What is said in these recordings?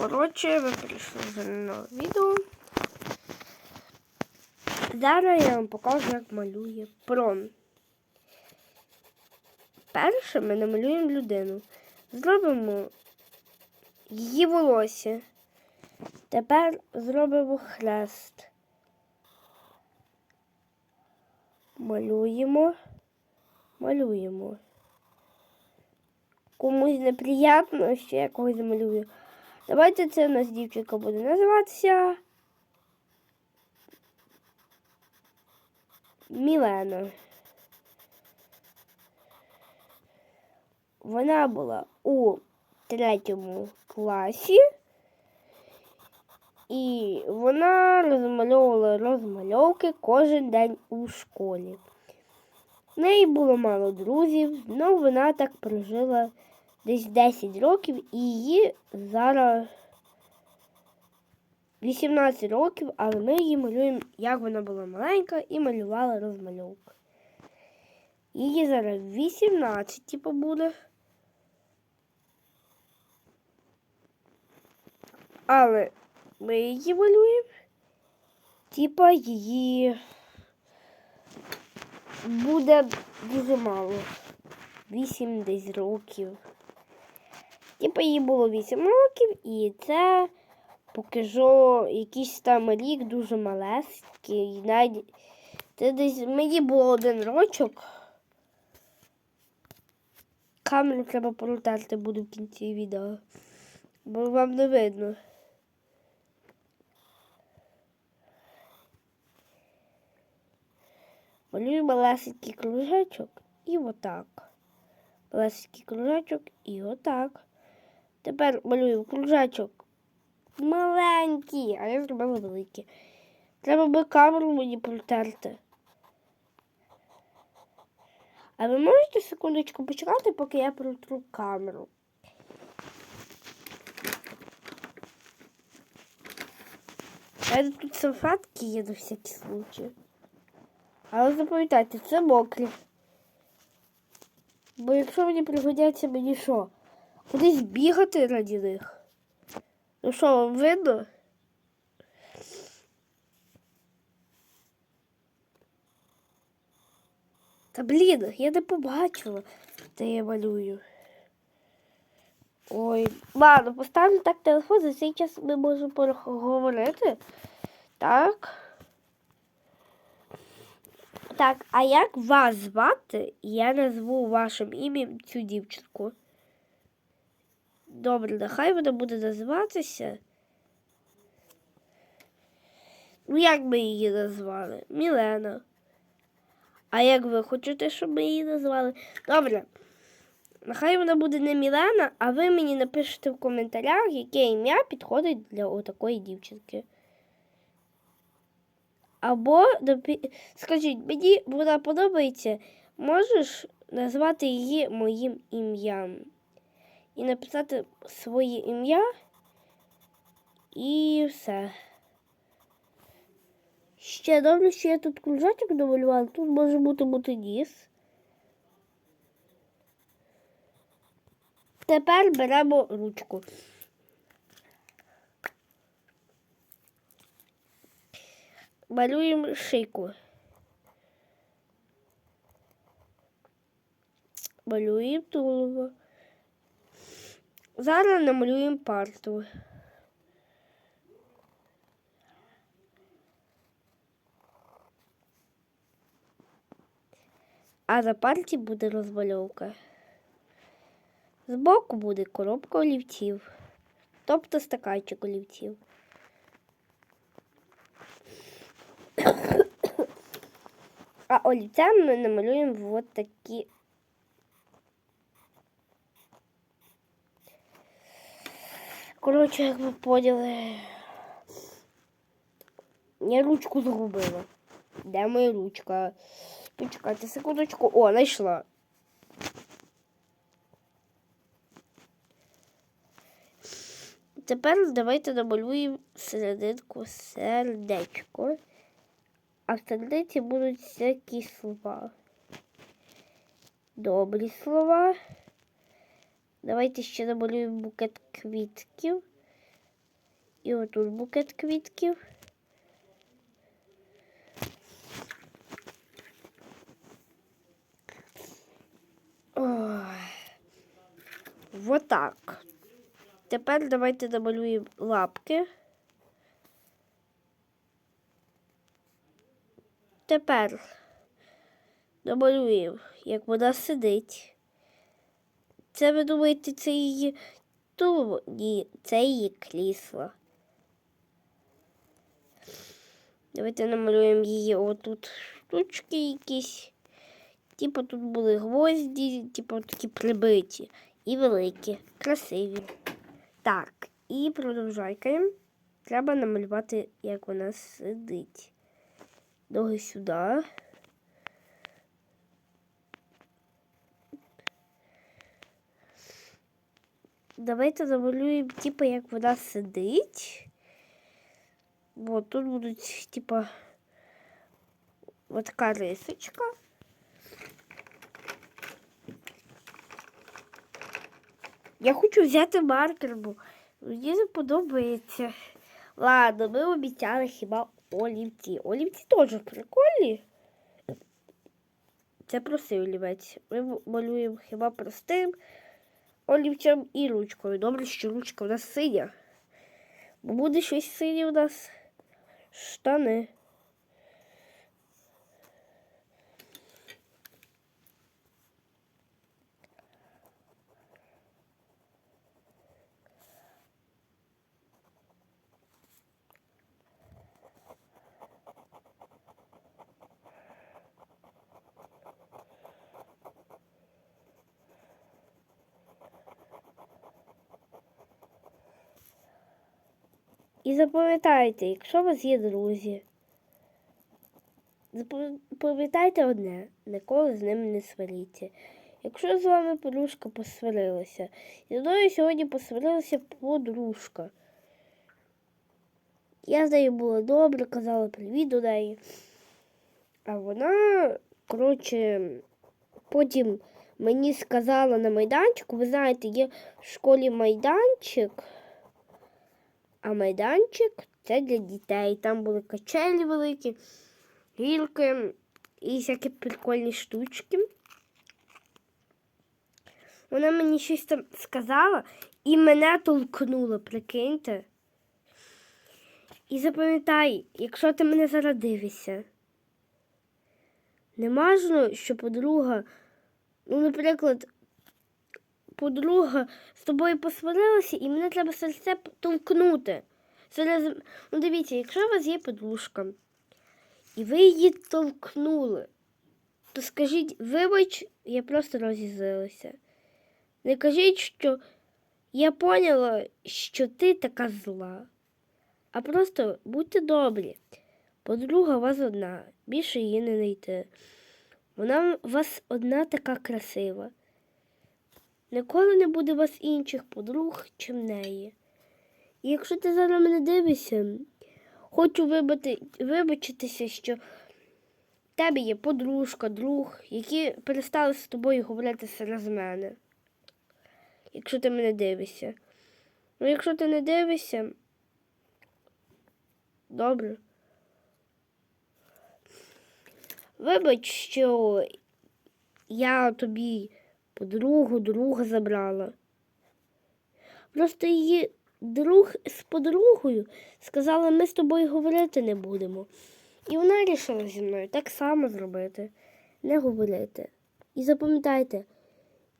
Коротше, ви прийшли за нове відео. Зараз я вам покажу, як малює прон. Перше ми намалюємо людину. Зробимо її волосся. Тепер зробимо хрест. Малюємо, малюємо. Комусь неприємно, що я когось замалюю. Давайте це у нас дівчинка буде називатися Мілена. Вона була у третьому класі. І вона розмальовувала розмальовки кожен день у школі. В неї було мало друзів, але вона так прожила десь 10 років і її зараз 18 років, але ми її малюємо, як вона була маленька, і малювала розмальовку. Її зараз 18, типу, буде. Але ми її малюємо. Типа її буде дуже мало. 8 десь років. Типа їй було 8 років, і це поки що якийсь там рік дуже малесенький. Навіть це десь мені було один рочок. Камеру треба протерти буду в кінці відео, бо вам не видно. Малюю малесенький кружечок і отак. Малесенький кружечок і отак. Тепер малюю кружечок маленький, а я зробила великий. Треба би камеру мені протерти. А ви можете секундочку почекати, поки я протру камеру? Мене тут салфетки є на всякий случай. Але запам'ятайте, це мокрі. Бо якщо мені пригодяться мені що? Кудись бігати раді них? Ну що, вам видно? Та блін, я не побачила, де я малюю. Ой, ладно, поставлю так телефон, за цей час ми можемо поговорити. Так. Так, а як вас звати? Я назву вашим ім'ям цю дівчинку. Добре, нехай вона буде називатися. Ну, як ми її назвали? Мілена. А як ви хочете, щоб ми її назвали? Добре. Нехай вона буде не Мілена, а ви мені напишете в коментарях, яке ім'я підходить для отакої дівчинки. Або скажіть, мені вона подобається, можеш назвати її моїм ім'ям. І написати своє ім'я і все. Ще добре, що я тут кружочок домалювала, тут може бути мотоніс. Тепер беремо ручку. Малюємо шийку. Малюємо тулово. Зараз намалюємо парту. А на парті буде розмальовка. Збоку буде коробка олівців, тобто стаканчик олівців. А олівцем ми намалюємо от такі. Коротше, як ви поняли, я ручку загубила. Де моя ручка? Почекайте секундочку. О, знайшла. Тепер давайте намалюємо серединку сердечко. А в серединці будуть всякі слова. Добрі слова. Давайте ще намалюємо букет квітків. І отут букет квітків. Ой. Вот так. Тепер давайте намалюємо лапки. Тепер намалюємо, як вона сидить. Це ви думаєте, це її тулубо? Ні, це її крісло. Давайте намалюємо її отут штучки якісь. Типу тут були гвозді, типу такі прибиті і великі, красиві. Так, і продовжайкаємо. Треба намалювати, як вона сидить. Ноги сюди. Давайте намалюємо, типу, як вона сидить. От тут будуть, типа, така рисочка. Я хочу взяти маркер, бо мені не подобається. Ладно, ми обіцяли хіба олівці. Олівці теж прикольні. Це простий олівець. Ми малюємо хіба простим олівцем і ручкою. Добре, що ручка у нас синя. Бо буде щось синє у нас штани. І запам'ятайте, якщо у вас є друзі, запам'ятайте одне, ніколи з ними не сваріться. Якщо з вами подружка посварилася, зі мною сьогодні посварилася подружка. Я з нею була добре, казала привіт до неї. А вона, коротше, потім мені сказала на майданчику, ви знаєте, є в школі майданчик. А майданчик це для дітей. Там були качелі великі, гірки і всякі прикольні штучки. Вона мені щось там сказала і мене толкнула, прикиньте. І запам'ятай, якщо ти мене зараз дивишся, не важно, що подруга, ну, наприклад, подруга з тобою посварилася, і мене треба серце толкнути. Серед... Ну, дивіться, якщо у вас є подружка, і ви її толкнули, то скажіть, вибач, я просто розізлилася. Не кажіть, що я поняла, що ти така зла. А просто будьте добрі. Подруга у вас одна, більше її не знайти. Вона у вас одна така красива. Ніколи не буде у вас інших подруг, чим неї. І якщо ти зараз мене дивишся, хочу вибати, вибачитися, що в тебе є подружка, друг, які перестали з тобою говорити через мене. Якщо ти мене дивишся. Ну, якщо ти не дивишся, добре. Вибач, що я тобі подругу, друга забрала. Просто її друг з подругою сказала, ми з тобою говорити не будемо. І вона вирішила зі мною так само зробити, не говорити. І запам'ятайте,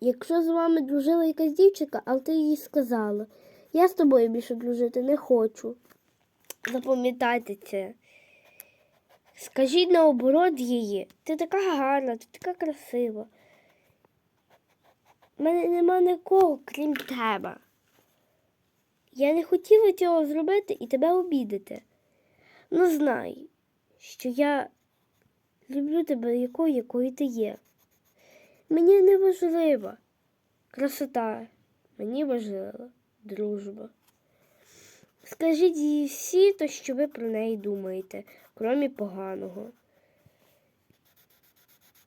якщо з вами дружила якась дівчинка, але ти їй сказала, я з тобою більше дружити не хочу. Запам'ятайте це. Скажіть наоборот її, ти така гарна, ти така красива. У мене нема нікого, крім тебе. Я не хотіла цього зробити і тебе обідати. Ну знай, що я люблю тебе якою, якою ти є. Мені не важлива красота, мені важлива дружба. Скажіть їй всі то, що ви про неї думаєте, крім поганого.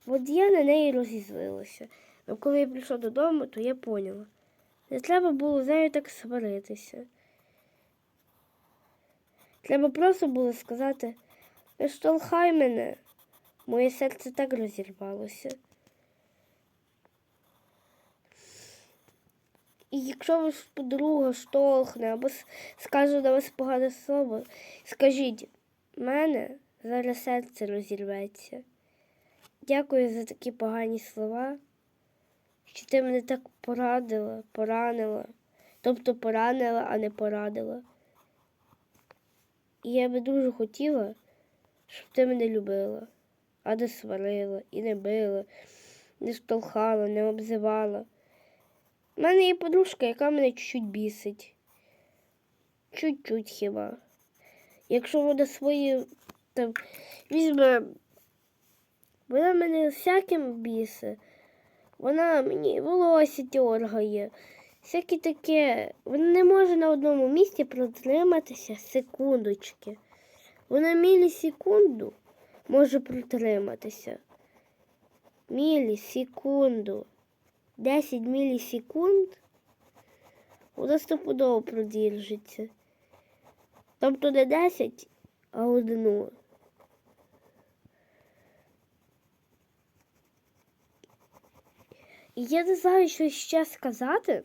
От я на неї розізлилася. А коли я прийшла додому, то я поняла. Не треба було з нею так сваритися. Треба просто було сказати, не штовхай мене. Моє серце так розірвалося. І якщо ваш подруга штовхне або скаже на вас погане слово, скажіть, мене зараз серце розірветься. Дякую за такі погані слова, що ти мене так порадила, поранила. Тобто поранила, а не порадила. І я би дуже хотіла, щоб ти мене любила, а не сварила і не била, не штовхала, не обзивала. У мене є подружка, яка мене чуть-чуть бісить. Чуть-чуть хіба. Якщо вона свої там візьме, вона мене всяким бісить. Вона мені волосся дергає. Всяке таке. Вона не може на одному місці протриматися секундочки. Вона мілісекунду може протриматися. Мілісекунду. 10 мілісекунд вона стопудово продержиться. Тобто не 10, а одну. І я не знаю, що ще сказати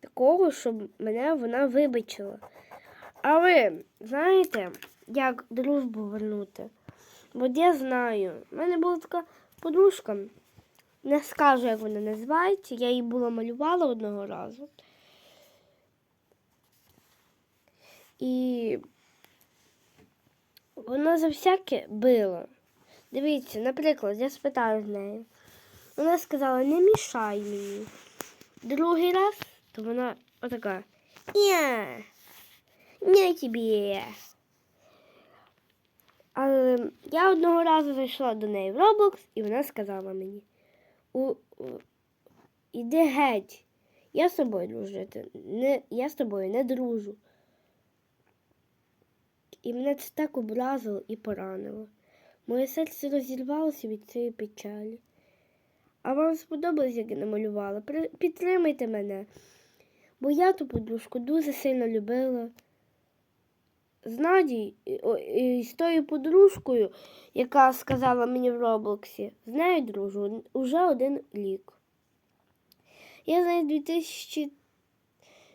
такого, щоб мене вона вибачила. Але знаєте, як дружбу вернути? Бо я знаю, в мене була така подружка, не скажу, як вона називається, я її була малювала одного разу. І вона за всяке била. Дивіться, наприклад, я спитаю з неї. Вона сказала, не мішай мені. Другий раз, то вона отака. Ні, не тобі. Але я одного разу зайшла до неї в Roblox, і вона сказала мені: у, у, іди геть, я з тобою дружити. Не, я з тобою не дружу. І мене це так образило і поранило. Моє серце розірвалося від цієї печалі. А вам сподобалось, як я намалювала? Підтримайте мене. Бо я ту подружку дуже сильно любила. З Надій, і- з тою подружкою, яка сказала мені в Роблоксі, з нею дружу уже один рік. Я з нею 2000,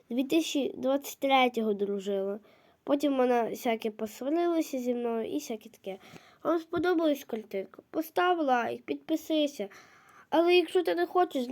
2023-го дружила. Потім вона всяке посварилася зі мною і всяке таке. Вам сподобалась картинка? Постав лайк, підписуйся. Але якщо ти не хочеш